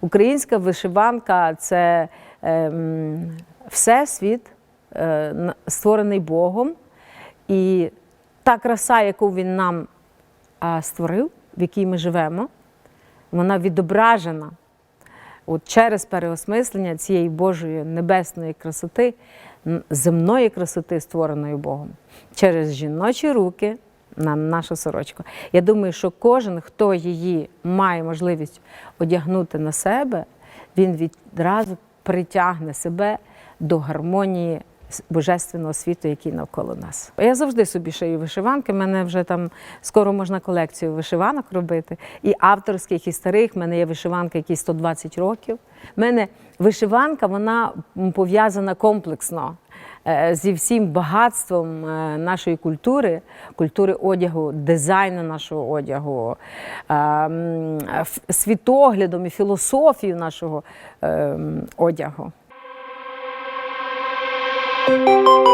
Українська вишиванка це ем, всесвіт, е, створений Богом. І та краса, яку він нам створив, в якій ми живемо, вона відображена от через переосмислення цієї Божої небесної красоти, земної красоти, створеної Богом, через жіночі руки на нашу сорочку. Я думаю, що кожен, хто її має можливість одягнути на себе, він відразу притягне себе до гармонії божественного світу, який навколо нас. Я завжди собі шию вишиванки. Мене вже там скоро можна колекцію вишиванок робити. І авторських, і старих. У мене є вишиванка, які 120 років. У мене вишиванка вона пов'язана комплексно. е, Зі всім багатством е, нашої культури, культури одягу, дизайну нашого одягу, е, м, ф- світоглядом і філософією нашого е, м, одягу.